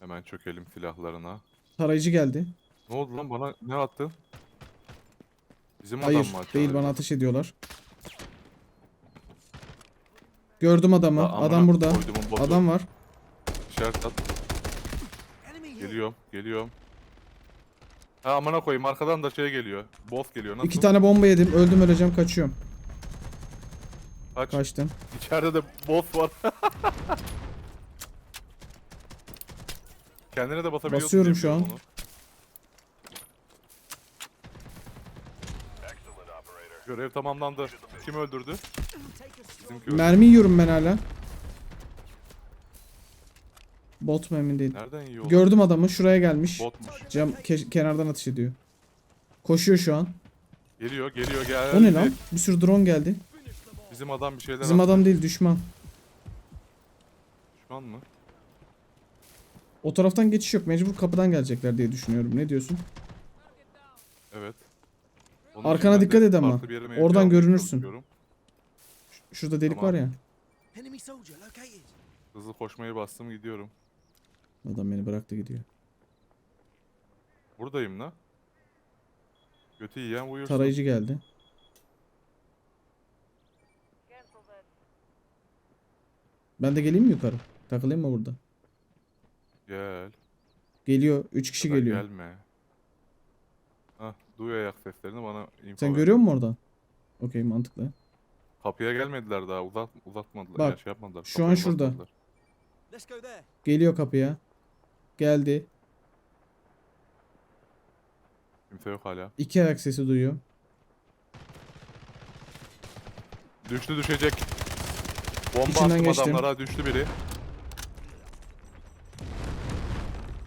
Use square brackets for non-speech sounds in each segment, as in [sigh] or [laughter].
Hemen çökelim silahlarına. Tarayıcı geldi. Ne oldu lan bana ne attın? Bizim Hayır adam mı attı? değil bana ateş ediyorlar. Gördüm adamı. Amına Adam burada. koyduğumun botu. Adam var. İşaret at. Geliyorum, geliyorum. Ha amına koyayım arkadan da şey geliyor. Boss geliyor. Nasıl? İki tane bomba yedim. Öldüm öleceğim kaçıyorum. Kaç. Kaçtım. İçeride de boss var. [laughs] Kendine de basabiliyorsun. Basıyorum şu an. onu. Görev tamamlandı. Kim öldürdü? Bizimki öldü. Mermi yiyorum ben hala. Bot mu emin değilim. Nereden oldu? Gördüm adamı. Şuraya gelmiş. Botmuş. Cam ke- kenardan atış ediyor. Koşuyor şu an. Geliyor, geliyor, gel. O ne lan? Bir sürü drone geldi. Bizim adam bir şeyler Bizim attı. adam değil düşman. Düşman mı? O taraftan geçiş yok. Mecbur kapıdan gelecekler diye düşünüyorum. Ne diyorsun? Evet. Onun Arkana dikkat et ama. Oradan görünürsün. Şurada delik Tamam. var ya. Hızlı koşmayı bastım gidiyorum. Adam beni bıraktı gidiyor. Buradayım la. Götü yiyen uyursun. Tarayıcı geldi. Ben de geleyim mi yukarı? Takılayım mı burada? Gel. Geliyor. 3 kişi Ya da geliyor. Gelme. Hah duyuyor ayak seslerini bana info Sen ver. görüyor musun oradan? Okey mantıklı. Kapıya gelmediler daha uzat, uzatmadılar. Bak, ya, şey yapmadılar. şu an şurada. uzatmadılar. Geliyor kapıya. Geldi. Kimse yok hala. İki ayak sesi duyuyor. Düştü düşecek. Bomba İçinden attım geçtim. adamlara düştü biri.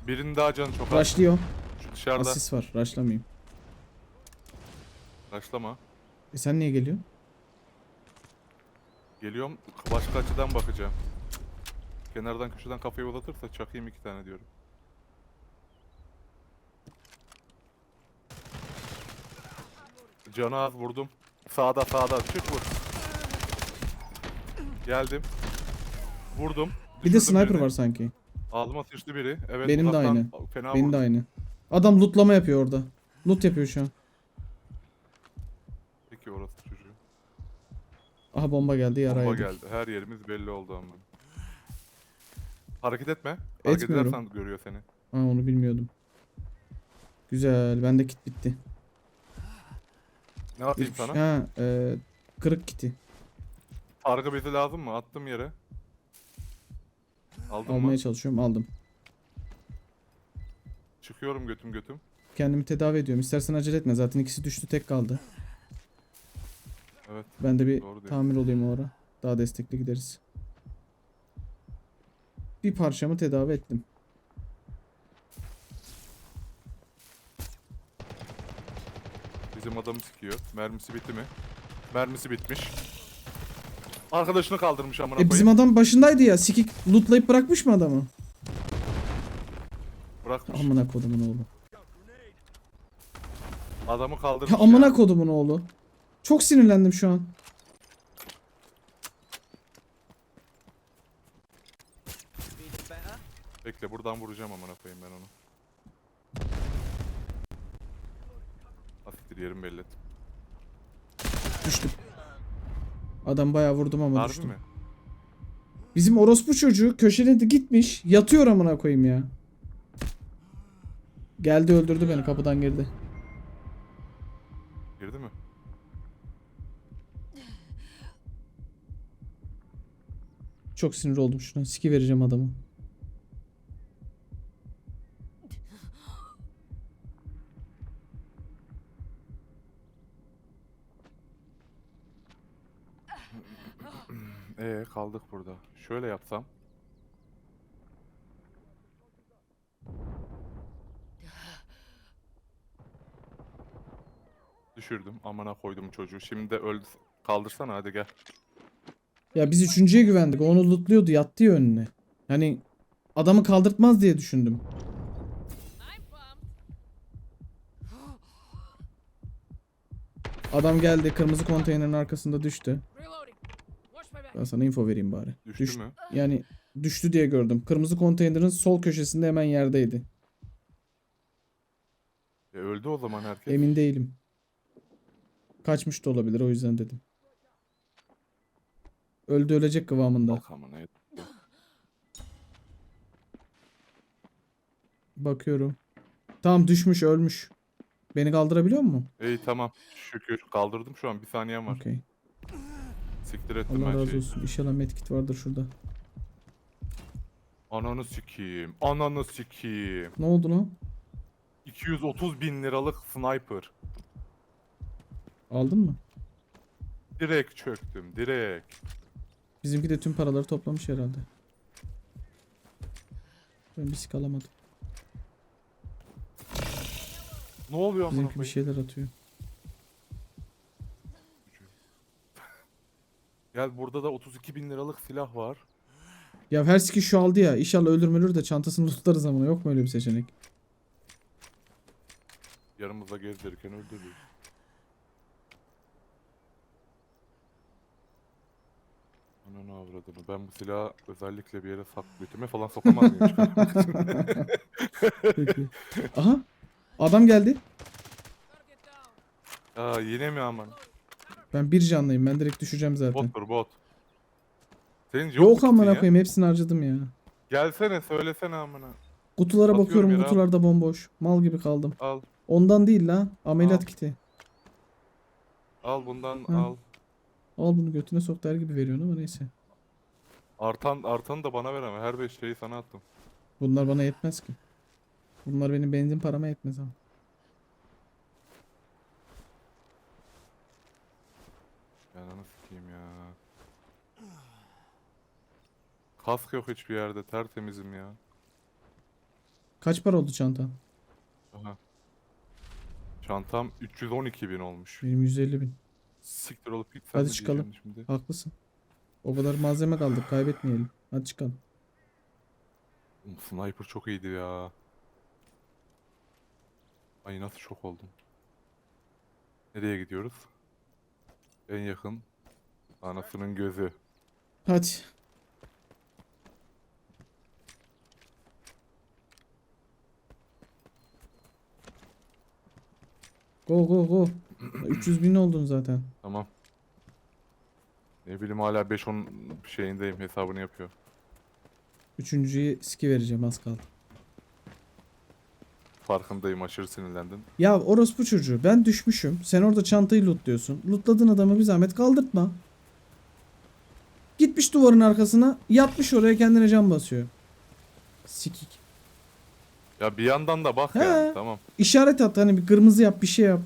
Birinin daha canı çok az. Rushlıyor. Şu dışarıda. Asist var. Rushlamayayım. Başlama. E sen niye geliyorsun? Geliyorum başka açıdan bakacağım. Kenardan köşeden kafayı uzatırsa çakayım iki tane diyorum. Canı az vurdum. Sağda sağda çık vur. Geldim. Vurdum. Bir de Düşürdüm sniper birini. var sanki. Ağzıma sıçtı biri. Evet Benim de uzaktan aynı. Fena Benim vurdu. de aynı. Adam lootlama yapıyor orada. Loot yapıyor şu an. Peki orası çocuğu. Aha bomba geldi yara Bomba geldi. Her yerimiz belli oldu ama. Hareket etme. Hareket Etmiyorum. edersen görüyor seni. Ha onu bilmiyordum. Güzel. Bende kit bitti. Ne atayım Hiçbir sana? Ha, e, kırık kiti. Arka bezi lazım mı? Attım yere. Aldın Almaya mı? çalışıyorum. Aldım. Çıkıyorum götüm götüm. Kendimi tedavi ediyorum. İstersen acele etme. Zaten ikisi düştü. Tek kaldı. Evet. Ben de bir Doğru diyorsun. tamir olayım o ara. Daha destekli gideriz. Bir parçamı tedavi ettim. Bizim adamı sikiyor. Mermisi bitti mi? Mermisi bitmiş. Arkadaşını kaldırmış amına E koyayım. bizim adam başındaydı ya. Sikik lootlayıp bırakmış mı adamı? Bırakmış. Amına kodumun oğlu. Adamı kaldırmış Ya amına kodumun oğlu. Çok sinirlendim şu an. Bekle buradan vuracağım amına koyayım ben onu. Asiktir yerim belli ettim. Düştüm. Adam bayağı vurdum ama Harbi düştüm. mi? Bizim orospu çocuğu köşede de gitmiş. Yatıyor amına koyayım ya. Geldi öldürdü beni kapıdan girdi. Girdi mi? Çok sinir oldum şuna. Siki vereceğim adamı. Ee kaldık burada. Şöyle yapsam. Düşürdüm. Amına koydum çocuğu. Şimdi de öldü. Kaldırsana hadi gel. Ya biz üçüncüye güvendik. Onu lootluyordu. Yattı ya önüne. Hani adamı kaldırtmaz diye düşündüm. Adam geldi. Kırmızı konteynerin arkasında düştü. Ben sana info vereyim bari. Düştü Düş- mü? Yani Düştü diye gördüm. Kırmızı konteynerin sol köşesinde hemen yerdeydi. E, öldü o zaman herkes. Emin değilim. Kaçmış da olabilir o yüzden dedim. Öldü ölecek kıvamında. Bak amına. ya. Bakıyorum. Tamam düşmüş ölmüş. Beni kaldırabiliyor mu? İyi tamam. Şükür. Kaldırdım şu an. Bir saniyem var. Okey. Siktir ettim Allah ben razı şeyi. olsun. İnşallah medkit vardır şurada. Ananı sikeyim. Ananı sikeyim. Ne oldu lan? 230 bin liralık sniper. Aldın mı? Direkt çöktüm. Direkt. Bizimki de tüm paraları toplamış herhalde. Ben bir sik alamadım. Ne oluyor amına Bizimki bir koyayım? şeyler atıyor. Gel burada da 32 bin liralık silah var. Ya her siki şu aldı ya. İnşallah ölür ölür de çantasını tutarız ama yok mu öyle bir seçenek? Yanımızda gezdirirken öldürdük. Ananı avradını. Ben bu silahı özellikle bir yere sak götüme falan sokamaz mıyım? [laughs] çıkarmak için? Peki. Aha. Adam geldi. Aa yine mi aman? Ben bir canlıyım. Ben direkt düşeceğim zaten. Bottur bot. Senin yok, Yok amına ya? koyayım. Hepsini harcadım ya. Gelsene söylesene amına. Kutulara Atıyorum bakıyorum. yere. Kutularda bomboş. Mal gibi kaldım. Al. Ondan değil la. Ameliyat Al. kiti. Al bundan Hı. al. Al bunu götüne sok der gibi veriyorsun ama neyse. Artan artanı da bana ver ama her beş şeyi sana attım. Bunlar bana yetmez ki. Bunlar benim benzin parama yetmez ama. Yani nasıl sikeyim ya. Kask yok hiçbir yerde tertemizim ya. Kaç para oldu çantan? Aha. Çantam 312 bin olmuş. Benim 150 bin. Siktir olup git Hadi çıkalım. diyeceğim Şimdi. Haklısın. O kadar malzeme kaldık. Kaybetmeyelim. Hadi çıkalım. Oğlum, Sniper çok iyiydi ya. Ay nasıl şok oldum. Nereye gidiyoruz? En yakın. Anasının gözü. Hadi. Go go go. [clears throat] 300 bin oldun zaten. Tamam. Ne bileyim hala 5-10 şeyindeyim hesabını yapıyor. Üçüncüyü ski vereceğim az kaldı. Farkındayım aşırı sinirlendim. Ya orospu çocuğu ben düşmüşüm. Sen orada çantayı lootluyorsun. Lootladığın adamı bir zahmet kaldırtma. Gitmiş duvarın arkasına yatmış oraya kendine cam basıyor. Sikik. Ya bir yandan da bak He. yani tamam. İşaret at hani bir kırmızı yap bir şey yap.